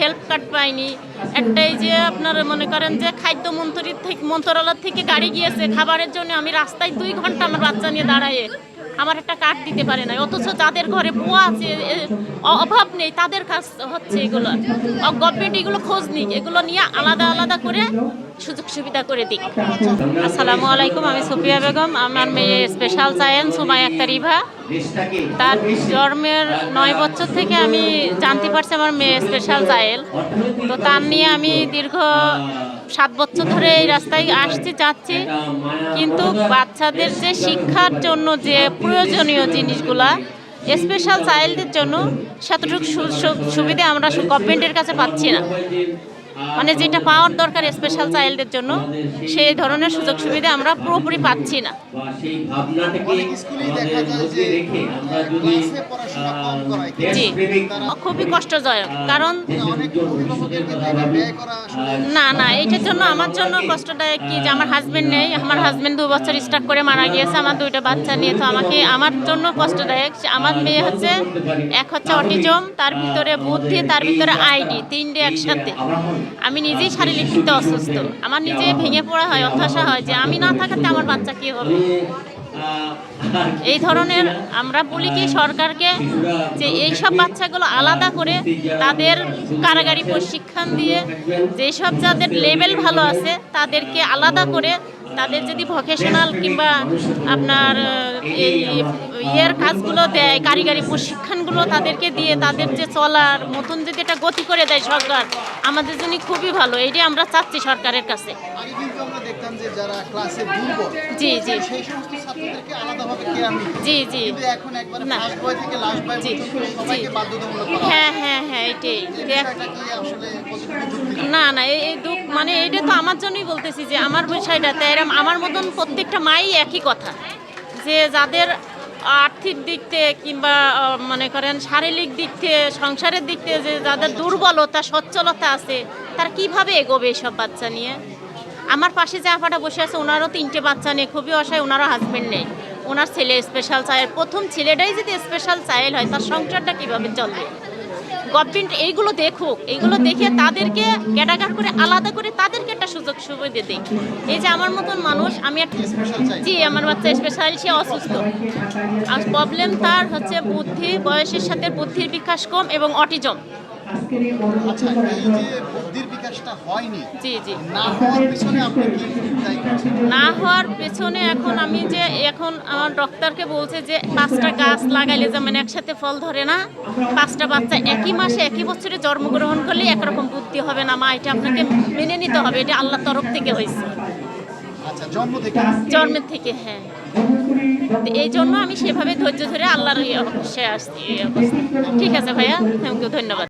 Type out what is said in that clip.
Help card পাইনি। একটাই যে আপনারা মনে করেন যে খাদ্য মন্ত্রীর থেকে মন্ত্রণালয় থেকে গাড়ি গিয়েছে, খাবারের জন্য আমি রাস্তায় দুই ঘণ্টা আমার বাচ্চা নিয়ে দাঁড়ায় আমার একটা কার্ড দিতে পারে না অথচ যাদের ঘরে বুয়া আছে অভাব নেই, তাদের কাজ হচ্ছে এগুলো। গভর্নমেন্ট এগুলো খোঁজ নিক, এগুলো নিয়ে আলাদা আলাদা করে সুযোগ সুবিধা করে দিক। আসসালামু আলাইকুম, আমি সুফিয়া বেগম। আমার মেয়ে স্পেশাল চায়েন সুমাই আক্তার ইভা। তার জন্মের নয় বছর থেকে আমি জানতে পারছি আমার মেয়ে স্পেশাল চাইল্ড তো তার নিয়ে আমি দীর্ঘ সাত বছর ধরে এই রাস্তায় আসছি, যাচ্ছি। কিন্তু বাচ্চাদের যে শিক্ষার জন্য, যে প্রয়োজনীয় জিনিসগুলা, স্পেশাল চাইল্ডদের জন্য, সেতটুকু সুবিধা আমরা গভর্নমেন্টের কাছে পাচ্ছি না। মানে যেটা পাওয়ার দরকার স্পেশাল চাইল্ডের জন্য সেই ধরনের সুযোগ সুবিধা আমরা পুরোপুরি পাচ্ছি না। জি। খুবই কষ্টজনক কারণ কিন্তু না না এইটার জন্য আমার জন্য কষ্টদায়ক কি যে আমার হাজবেন্ড নেই আমার হাজবেন্ড দু বছর স্টার্ট করে মারা গিয়েছে আমার দুইটা বাচ্চা নিয়ে তো আমাকে আমার জন্য কষ্টদায়ক আমার মেয়ে হচ্ছে এক হচ্ছে অটিজম তার ভিতরে বুদ্ধি তার ভিতরে আইডি তিনটে একসাথে। আমি নিজেই শারীরিক দিকতে অসুস্থ। আমার নিজে ভেঙে পড়া হয় হতাশা হয় যে আমি না থাকাতে আমার বাচ্চা কি হবে? এই ধরনের আমরা বলি কি সরকারকে যে এই সব বাচ্চাগুলো আলাদা করে তাদের কারাগারি প্রশিক্ষণ দিয়ে যেসব যাদের লেভেল ভালো আছে তাদেরকে আলাদা করে তাদের যদি ভোকেশনাল কিংবা আপনার এই ইয়ের কাজগুলো দেয় কারিগরি প্রশিক্ষণগুলো তাদেরকে দিয়ে তাদের যে চলার মতন যদি এটা গতি করে দেয় সরকার আমাদের জন্য খুবই ভালো এইটাই আমরা চাচ্ছি সরকারের কাছে। যে যারা ক্লাসে দুর্বল জি জি। সেই সমস্ত ছাত্রদেরকে আলাদাভাবে কেয়ার নিত। জি জি। কিন্তু এখন একবারে ফার্স্ট বয় থেকে লাস্ট বয় জি, পর্যন্ত সবাইকে বাধ্যতামূলক হ্যাঁ হ্যাঁ হ্যাঁ এটাই। আসলে না না এই দুঃখ মানে এটা তো আমার জন্যই বলতেছি যে আমার বিষয়টা তো এরম আমার মতন প্রত্যেকটা মাই একই কথা। যে যাদের আর্থিক দিক থেকে কিংবা মনে করেন শারীরিক দিক থেকে, সংসারের দিক থেকে যে যাদের দুর্বলতা, সচ্ছলতা আছে, তারা কীভাবে এগোবে এসব বাচ্চা নিয়ে? আমার পাশে যে আপাটা বসে আছে, ওনারও তিনটে বাচ্চা নিয়ে খুবই অসহায়, ওনারও হাজবেন্ড নেই। ওনার ছেলে স্পেশাল চাইল্ড প্রথম ছেলেটাই যদি স্পেশাল চাইল্ড হয়, তার সংসারটা কীভাবে চলবে? গভর্নমেন্ট এইগুলো দেখুক এইগুলো দেখে তাদেরকে ক্যাটাগার করে আলাদা করে তাদেরকে একটা সুযোগ সুবিধা দিক। এই যে আমার মতন মানুষ আমি একটা জি আমার বাচ্চা স্পেশাল সে অসুস্থ। আর প্রবলেম তার হচ্ছে বুদ্ধি বয়সের সাথে বুদ্ধির বিকাশ কম এবং অটিজম বিকাশটা হয়নি। জি জি। না হওয়ার পিছনে আপনি কি না হওয়ার পেছনে এখন আমি যে এখন আমার ডক্টরকে বলছে যে পাঁচটা গাছ লাগাইলে যেমন একসাথে ফল ধরে না পাঁচটা বাচ্চা একই মাসে একই বছরে জন্মগ্রহণ করলে একরকম বুদ্ধি হবে না মা এটা আপনাকে মেনে নিতে হবে এটা আল্লাহর তরফ থেকে হয়েছে। আচ্ছা জন্ম থেকে? জন্মের থেকে হ্যাঁ। এই জন্য আমি সেভাবে ধৈর্য ধরে আল্লাহর অবশ্যই আসছি অবস্থা। ঠিক আছে ভাইয়া থ্যাংক ইউ ধন্যবাদ।